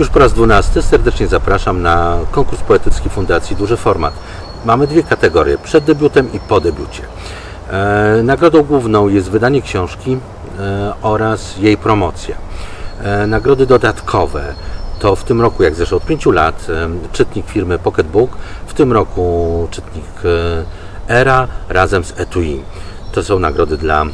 Już po raz 12 serdecznie zapraszam na konkurs poetycki Fundacji Duży Format. Mamy dwie kategorie, przed debiutem i po debiucie. E, Nagrodą główną jest wydanie książki e, oraz jej promocja. E, Nagrody dodatkowe to w tym roku, jak zresztą od 5 lat, czytnik firmy Pocketbook, w tym roku czytnik Era razem z Etui. To są nagrody dla,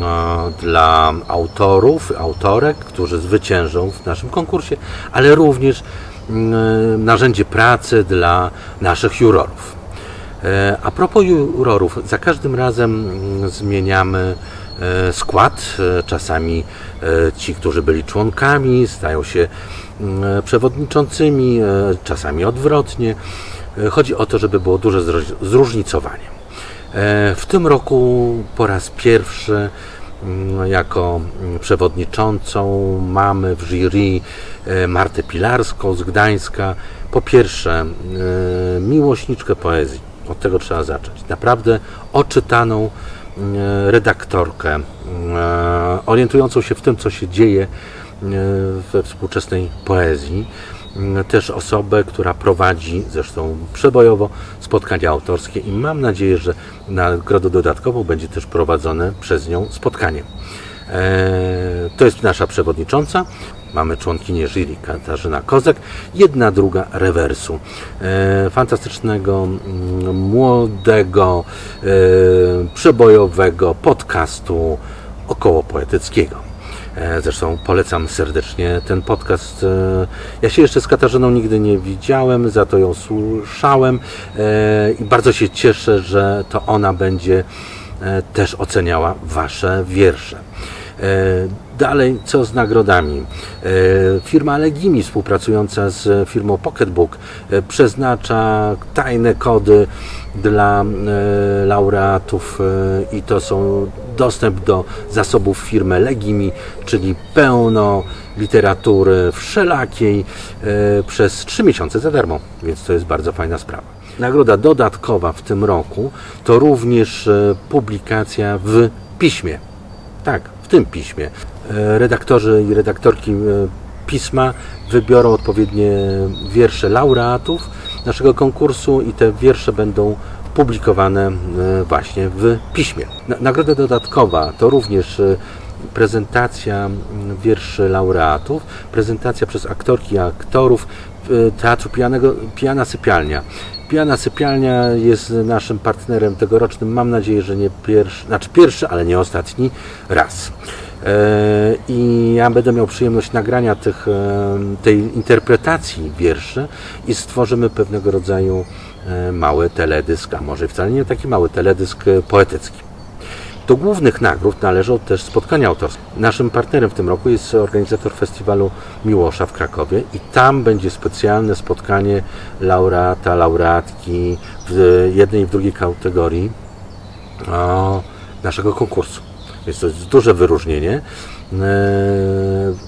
no, dla autorów, autorek, którzy zwyciężą w naszym konkursie, ale również mm, narzędzie pracy dla naszych jurorów. E, A propos jurorów, za każdym razem mm, zmieniamy e, skład. E, Czasami ci, którzy byli członkami, stają się mm, przewodniczącymi, czasami odwrotnie. Chodzi o to, żeby było duże zróżnicowanie. E, W tym roku po raz pierwszy mm, jako przewodniczącą mamy w jury e, Martę Pilarską z Gdańska. Po pierwsze, e, miłośniczkę poezji. Od tego trzeba zacząć. Naprawdę oczytaną redaktorkę, orientującą się w tym, co się dzieje we współczesnej poezji. Mm, Też osobę, która prowadzi zresztą przebojowo spotkania autorskie i mam nadzieję, że nagrodą dodatkową będzie też prowadzone przez nią spotkanie. E, To jest nasza przewodnicząca. Mamy członkinię jury Katarzyna Kozak, jedna druga rewersu. E, Fantastycznego, mm, młodego, e, przebojowego podcastu około poetyckiego. E, Zresztą polecam serdecznie ten podcast. E, Ja się jeszcze z Katarzyną nigdy nie widziałem, za to ją słyszałem e, i bardzo się cieszę, że to ona będzie też oceniała Wasze wiersze. E, Dalej, co z nagrodami? E, Firma Legimi, współpracująca z firmą Pocketbook, e, przeznacza tajne kody dla laureatów i to są dostęp do zasobów firmy Legimi, czyli pełno literatury wszelakiej przez 3 miesiące za darmo, więc to jest bardzo fajna sprawa. Nagroda dodatkowa w tym roku to również publikacja w piśmie. Tak, w tym piśmie. E, Redaktorzy i redaktorki e, pisma wybiorą odpowiednie wiersze laureatów naszego konkursu i te wiersze będą publikowane e, właśnie w piśmie. Na- Nagroda dodatkowa to również prezentacja wierszy laureatów, prezentacja przez aktorki i aktorów Teatru Pijanego, Pijana Sypialnia. Pijana Sypialnia jest naszym partnerem tegorocznym. Mam nadzieję, że nie pierwszy, znaczy pierwszy, ale nie ostatni raz. E, I ja będę miał przyjemność nagrania tych, e, tej interpretacji wierszy i stworzymy pewnego rodzaju e, mały teledysk, a może wcale nie taki mały teledysk poetycki. Do głównych nagród należą też spotkania autorskie. Naszym partnerem w tym roku jest organizator festiwalu Miłosza w Krakowie i tam będzie specjalne spotkanie laureata, laureatki w jednej i w drugiej kategorii naszego konkursu. Więc to jest duże wyróżnienie. E,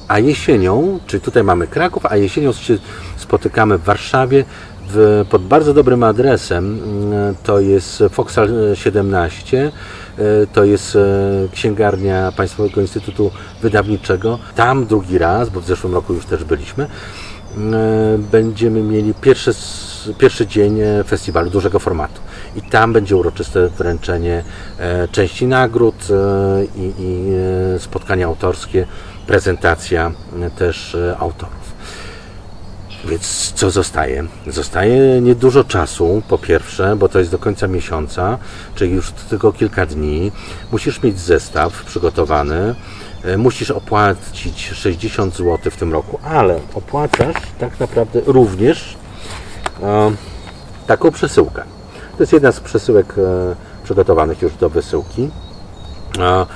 A jesienią, czyli tutaj mamy Kraków, a jesienią się spotykamy w Warszawie w, pod bardzo dobrym adresem. e, To jest Foxal 17. e, To jest e, księgarnia Państwowego Instytutu Wydawniczego. Tam drugi raz, bo w zeszłym roku już też byliśmy, e, będziemy mieli pierwszy, pierwszy dzień e, festiwalu dużego formatu. I tam będzie uroczyste wręczenie e, części nagród e, i, i e, spotkania autorskie, prezentacja e, też e, autorów. Więc co zostaje? Zostaje niedużo czasu, po pierwsze, bo to jest do końca miesiąca, czyli już tylko kilka dni. Musisz mieć zestaw przygotowany, e, musisz opłacić 60 zł w tym roku, ale opłacasz tak naprawdę również e, taką przesyłkę. To jest jedna z przesyłek e, przygotowanych już do wysyłki. E,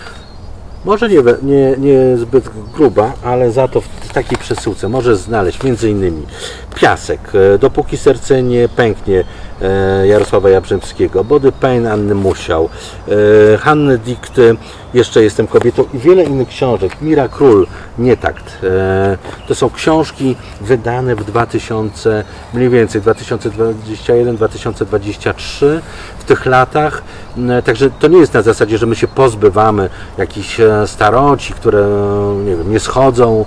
może nie, nie, nie zbyt gruba, ale za to w takiej przesyłce możesz znaleźć m.in. piasek, e, dopóki serce nie pęknie Jarosława Jabrzymskiego, Body Pain Anny Musiał, e, Hanny Dikty, Jeszcze jestem kobietą i wiele innych książek. Mira Król, Nietakt. E, to są książki wydane w 2000, mniej więcej 2021-2023 w tych latach. E, Także to nie jest na zasadzie, że my się pozbywamy jakichś e, staroci, które nie wiem, nie schodzą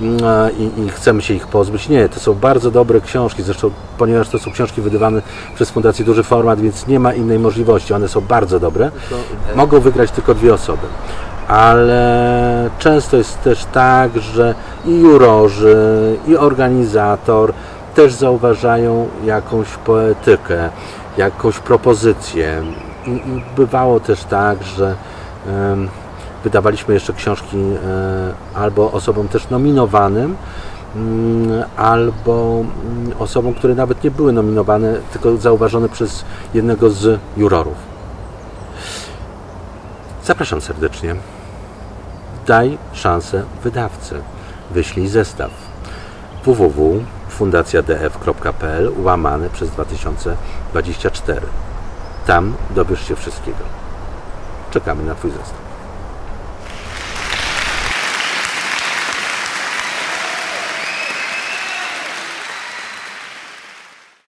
mm, e, i, i chcemy się ich pozbyć. Nie, to są bardzo dobre książki, zresztą ponieważ to są książki wydawane przez Fundację Duży Format, więc nie ma innej możliwości, one są bardzo dobre. Mogą wygrać tylko dwie osoby. Ale często jest też tak, że i jurorzy, i organizator też zauważają jakąś poetykę, jakąś propozycję. I, i bywało też tak, że wydawaliśmy jeszcze książki e, albo osobom też nominowanym, albo mm, osobom, które nawet nie były nominowane, tylko zauważone przez jednego z jurorów. Zapraszam serdecznie. Daj szansę wydawcy. Wyślij zestaw www.fundacjadf.pl łamane przez 2024. Tam dowiesz się wszystkiego. Czekamy na Twój zestaw.